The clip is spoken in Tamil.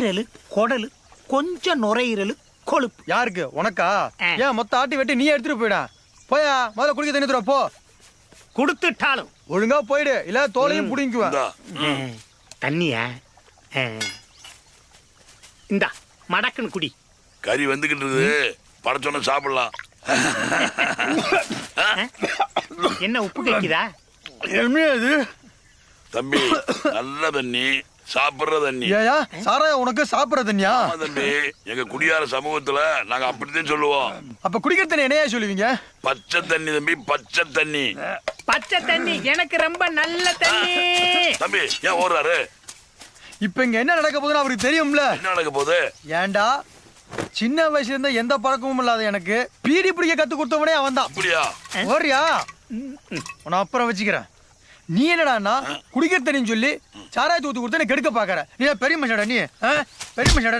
ஈரலு குடலு கொஞ்சம் நுரையீரலு கொழுப்பு. யாருக்கு? உனக்கா. ஏன் மொத்த ஆட்டி வெட்டி நீ எடுத்துட்டு போயிடா. போயா முதல்ல குடிக்க தண்ணி தர போ. கொடுத்துட்டாலும். ஒழுங்கா போயிடு. இல்ல தோலையும் புடிங்குவேன் தண்ணியா. இந்தா மடக்குன்னு குடி. கறி வந்துகிட்டு இருக்குது படைச்சோன்னு சாப்பிடலாம். என்ன உப்பு கைக்குதா? என்ன இது? தம்பி நல்ல தண்ணி. சாப்பிடுற தண்ணி. ஏயா சாராயா உனக்கு சாப்பிடுற தண்ணியா? தம்பி எங்க குடியார சமூகத்துல நாங்க அப்படித்தான் சொல்லுவோம். அப்ப குடிக்கிற தண்ணி என்னையா சொல்லுவீங்க? பச்சை தண்ணி தம்பி பச்சை தண்ணி. பச்சை தண்ணி எனக்கு ரொம்ப நல்ல தண்ணி. தம்பி ஏன் ஓடுறாரு? இப்ப இங்க என்ன நடக்க போகுதுன்னு அவருக்கு தெரியும்ல. என்ன நடக்க போகுது? ஏன்டா சின்ன வயசுல இருந்த எந்த பழக்கமும் இல்லாத எனக்கு பீடி பிடிக்க கத்து கொடுத்தவனே அவன் தான் அப்படியா? ஓரியா உன்னை அப்புறம் வச்சுக்கிறேன். நீ என்னடான்னா குடிக்கிற தண்ணின்னு சொல்லி சாராயத்தை ஊத்து கொடுத்து கெடுக்க பாக்குற நீ பெரிய மனுஷடா நீ? பெரிய மனுஷடா